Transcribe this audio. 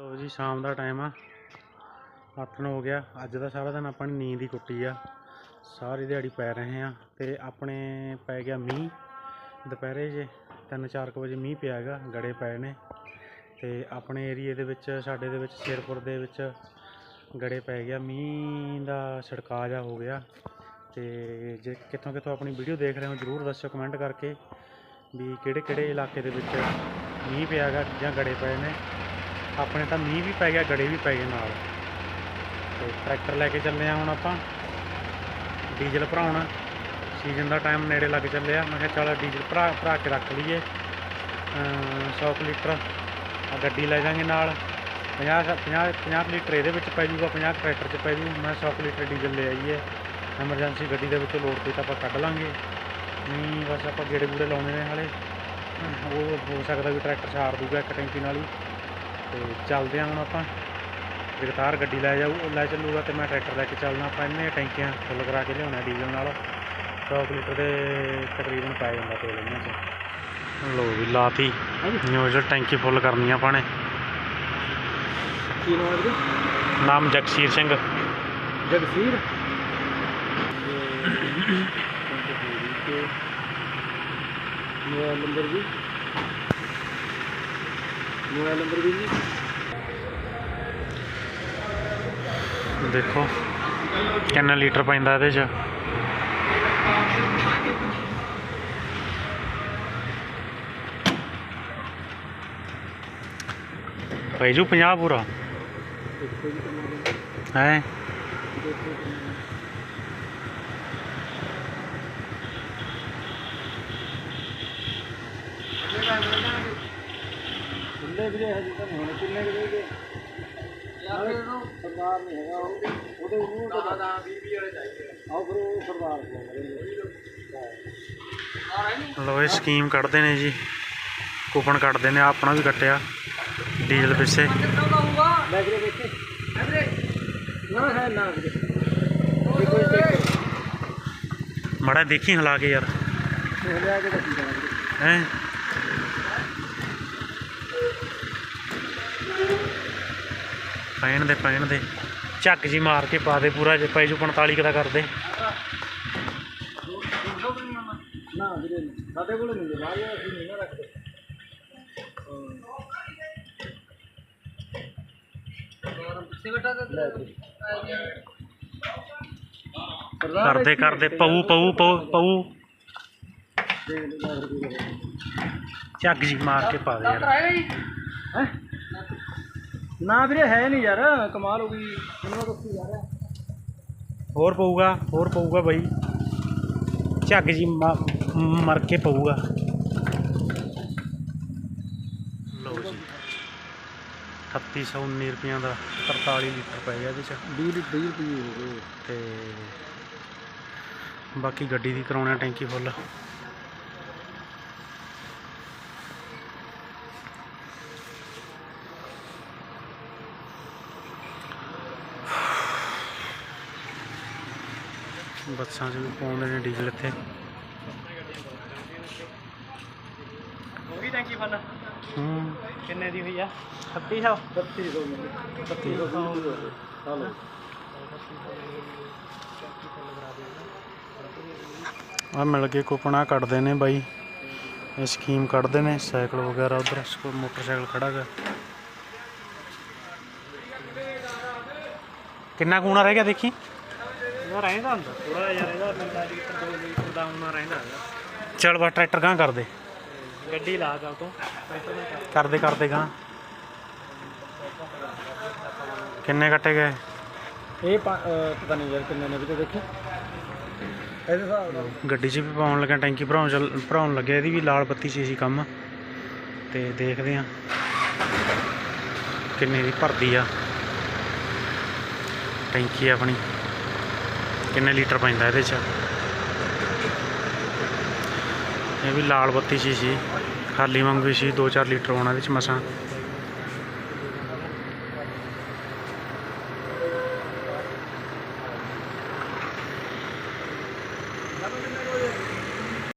ਲੋ ਜੀ, ਸ਼ਾਮ ਦਾ ਟਾਈਮ ਆ। ਆਥਣ ਹੋ ਗਿਆ। ਅੱਜ ਦਾ ਸਾਰਾ ਦਿਨ ਆਪਾਂ ਨੇ ਨੀਂਦ ਹੀ ਕੁੱਟੀ ਆ। ਸਾਰੀ ਦਿਹਾੜੀ ਪੈ ਰਹੇ ਆ ਤੇ ਆਪਣੇ ਪੈ ਗਿਆ ਮੀਂਹ। ਦੁਪਹਿਰੇ ਜੇ 3-4 ਵਜੇ ਮੀਂਹ ਪਿਆ ਹੈਗਾ, ਗੜੇ ਪਏ ਨੇ। ਤੇ ਆਪਣੇ ਏਰੀਏ ਦੇ ਵਿੱਚ, ਸਾਡੇ ਦੇ ਵਿੱਚ, ਸ਼ੇਰਪੁਰ ਦੇ ਵਿੱਚ ਗੜੇ ਪੈ ਗਿਆ। ਮੀਂਹ ਦਾ ਛਿੜਕਾ ਜਾ ਹੋ ਗਿਆ। ਤੇ ਜੇ ਕਿੱਥੋਂ ਕਿੱਥੋਂ ਆਪਣੀ ਵੀਡੀਓ ਦੇਖ ਰਹੇ ਹੋ, ਜਰੂਰ ਦੱਸਿਓ ਕਮੈਂਟ ਕਰਕੇ ਵੀ ਕਿਹੜੇ ਕਿਹੜੇ ਇਲਾਕੇ ਦੇ ਵਿੱਚ ਮੀਂਹ ਪਿਆ ਹੈਗਾ ਜਾਂ ਗੜੇ ਪਏ ਨੇ। ਆਪਣੇ ਤਾਂ ਮੀਂਹ ਵੀ ਪੈ ਗਿਆ, ਗੜੇ ਵੀ ਪੈ ਗਏ ਨਾਲ। ਤੇ ਟਰੈਕਟਰ ਲੈ ਕੇ ਚੱਲੇ ਆ ਹੁਣ ਆਪਾਂ। ਡੀਜ਼ਲ ਭਰਾਉਣ। ਸੀਜ਼ਨ ਦਾ ਟਾਈਮ ਨੇੜੇ ਲੱਗ ਚੱਲਿਆ। ਮੈਂ ਕਿਹਾ ਚੱਲ ਡੀਜ਼ਲ ਭਰਾ ਭਰਾ ਕੇ ਰੱਖ ਲਈਏ। ਅਮ 100 ਕੁ ਲੀਟਰ ਆ ਗੱਡੀ ਲੈ ਜਾਾਂਗੇ ਨਾਲ। 50 50 50 ਲੀਟਰ ਇਹਦੇ ਵਿੱਚ ਪੈ ਜੂਗਾ 50 ਟਰੈਕਟਰ 'ਚ ਪੈ ਜੂ ਮੈਂ 100 ਕੁ ਲੀਟਰ ਡੀਜ਼ਲ ਲੈ ਆਈਏ। ਐਮਰਜੈਂਸੀ ਗੱਡੀ ਦੇ ਵਿੱਚੋਂ ਲੋਡ ਪਈ ਤਾਂ ਆਪਾਂ ਕੱਢ ਲਾਂਗੇ। ਨਹੀਂ, ਬਸ ਆਪਾਂ ਗੇੜੇ ਗੂੜੇ ਲਾਉਣੇ ਨੇ ਹਾਲੇ। ਉਹ ਹੋ ਸਕਦਾ ਵੀ ਟਰੈਕਟਰ ਛਾੜ ਦੂਗਾ ਇੱਕ ਟੈਂਕੀ ਨਾਲ ਹੀ। ਤੇ ਚੱਲਦੇ ਆ ਹੁਣ ਆਪਾਂ। ਜਗਤਾਰ ਗੱਡੀ ਲੈ ਜਾਊ ਲੈ ਚੱਲੂਗਾ ਤੇ ਮੈਂ ਟਰੈਕਟਰ ਲੈ ਕੇ ਚੱਲਣਾ। ਆਪਾਂ ਇੰਨੇ ਟੈਂਕੀਆਂ ਫੁੱਲ ਕਰਾ ਕੇ ਲਿਆਉਣਾ ਡੀਜ਼ਲ ਨਾਲ। 100 ਕੁ ਲੀਟਰ ਦੇ ਤਕਰੀਬਨ ਪੈ ਜਾਂਦਾ ਤੇਲ ਇਹਨਾਂ 'ਚ। ਲੋ ਵੀ ਲਾਤੀ। ਨਿਊਜ਼ਲ ਟੈਂਕੀ ਫੁੱਲ ਕਰਨੀ ਆਪਾਂ ਨੇ। ਕੀ ਨਾਮ ਹੈ ਵੀਰੇ? ਨਾਮ ਜਗਸੀਰ ਸਿੰਘ। ਜਗਸੀਰ? ਮੋਬਾਈਲ ਨੰਬਰ ਵੀ ਮੋਬਾਈਲ ਨੰਬਰ ਵੀ ਜੀ ਦੇਖੋ ਕਿੰਨਾ ਲੀਟਰ ਪੈਂਦਾ ਇਹਦੇ 'ਚ। ਪੈ ਜੂ 50 ਪੂਰਾ। ਹੈ? ਵੀਰੇ ਹਜੇ ਤਾਂ ਹੁਣ। ਕਿੰਨੇ ਕੁ ਦੇਗੇ ਯਾਰ ਇਹਨੂੰ ਸਰਦਾਰ ਨਹੀਂ ਹੈਗਾ ਉਹ। ਉਹਦੇ ਉਹਨੂੰ ਤਾਂ ਦਾ 20 20 ਵਾਲੇ ਚਾਹੀਦੇ ਆਓ ਫਿਰ ਉਹ ਸਰਦਾਰ ਕੋਲ ਲੋ ਇਹ ਸਕੀਮ ਕੱਢਦੇ ਨੇ ਜੀ। ਕੂਪਨ ਕੱਢਦੇ ਨੇ ਆਪਣਾ ਵੀ ਕੱਟਿਆ। ਡੀਜ਼ਲ ਪਿੱਛੇ। ਲੈ ਵੀਰੇ ਦੇਖੇ। ਨਾ ਹੈ ਨਾ ਵੀਰੇ। ਇਹ ਕੋਈ ਚੈੱਕ ਮੜਾ ਦੇਖੀ ਹਿਲਾ ਕੇ ਯਾਰ। ਕੇ ਹੈ? ਪੈਣ ਦੇ ਪੈਣ ਦੇ। ਝੱਕ ਜੀ ਮਾਰ ਕੇ ਪਾ ਦੇ ਪੂਰਾ ਜੇ ਪੈ ਜੂ 45 ਕਦਾ ਕਰਦੇ। ਨਾ ਵੀਰੇ ਸਾਡੇ ਕੋਲ ਨਹੀਂ ਬਾਹਰ ਅਸੀਂ ਨਹੀਂ ਨਾ ਰੱਖਦੇ ਕਰਦੇ ਕਰਦੇ ਪਊ ਪਊ ਪਊ ਪਊ। ਝੱਕ ਜੀ ਮਾਰ ਕੇ ਪਾ ਦੇ ਯਾਰ। ਹੈ? ਨਾ ਵੀਰੇ ਹੈ ਨਹੀਂ ਯਾਰ ਕਮਾਲ ਹੋ ਗਈ। ਕਿੰਨਾ ਦੱਸੀ ਯਾਰ। ਹੋਰ ਪਊਗਾ ਹੋਰ ਪਊਗਾ ਬਾਈ। ਝੱਗ ਜੀ ਮਰ ਕੇ ਪਊਗਾ। ਲਓ ਜੀ। 3819 ਰੁਪਈਆਂ ਦਾ 43 ਲੀਟਰ ਪੈ ਗਿਆ ਇਹਦੇ ਚ। 20 20 ਰੁਪਏ ਹੋ ਗਏ। ਤੇ ਬਾਕੀ ਗੱਡੀ ਦੀ ਕਰਾਉਣਾ ਟੈਂਕੀ ਫੁੱਲ। ਬੱਸਾਂ 'ਚ ਵੀ ਪਾਉਂਦੇ ਨੇ ਡੀਜ਼ਲ ਇੱਥੇ। ਹੋ ਗਈ ਟੈਂਕੀ ਫਲ? ਹੂੰ। ਕਿੰਨੇ ਦੀ ਹੋਈ ਆ? 3600 3600 3600 ਹਲੋ ਆ। ਮਿਲ ਕੇ ਕੋਪਣਾ ਕੱਢਦੇ ਨੇ ਬਾਈ। ਇਹ ਸਕੀਮ ਕੱਢਦੇ ਨੇ ਸਾਈਕਲ ਵਗੈਰਾ ਉਧਰ। ਮੋਟਰਸਾਈਕਲ ਖੜਾ ਗਾ। ਕਿੰਨਾ ਕੂਣਾ ਰਹਿ ਗਿਆ ਦੇਖੀ? ਯਾਰ ਰਹਿੰਦਾ ਹੁੰਦਾ ਥੋੜਾ ਜਿਹਾ ਇਹਦਾ 45 ਲੀਟਰ 2 ਲੀਟਰ ਦਾ ਉਹਨਾਂ ਰਹਿੰਦਾ ਹੈਗਾ। ਚੱਲ ਬਾ ਟਰੈਕਟਰ ਗਾਂ ਕਰਦੇ। ਗੱਡੀ ਲਾ ਜਾ ਤੂੰ ਟਰੈਕਟਰ ਨਾਲ ਕਰ। ਕਰਦੇ ਕਰਦੇ ਗਾਂ ਕਿੰਨੇ ਕੱਟੇ ਗਏ? ਇਹ ਪਾ- ਅਹ ਪਤਾ ਨਹੀਂ ਯਾਰ ਕਿੰਨੇ ਨੇ ਵੀ ਤੇ ਦੇਖੀ। ਇਹਦੇ ਹਿਸਾਬ ਨਾਲ। ਗੱਡੀ 'ਚ ਵੀ ਪਾਉਣ ਲੱਗਾ ਟੈਂਕੀ ਭਰਾਉਣ ਚੱਲ ਭਰਾਉਣ ਲੱਗਿਆ ਇਹਦੀ ਵੀ ਲਾਲ ਬੱਤੀ ਸੀ ਸੀ ਕੰਮ। ਤੇ ਦੇਖਦੇ ਆ ਕਿੰਨੇ ਦੀ ਭਰਦੀ ਆ। ਟੈਂਕੀ ਆਪਣੀ। ਕਿੰਨੇ ਲੀਟਰ ਪੈਂਦਾ ਇਹਦੇ 'ਚ? ਇਹ ਵੀ ਲਾਲ ਬੱਤੀ ਸੀ ਸੀ। ਖਾਲੀ ਵਾਂਗੂ ਹੀ ਸੀ 2-4 ਲੀਟਰ ਹੋਣਾ ਇਹਦੇ 'ਚ ਮਸਾਂ।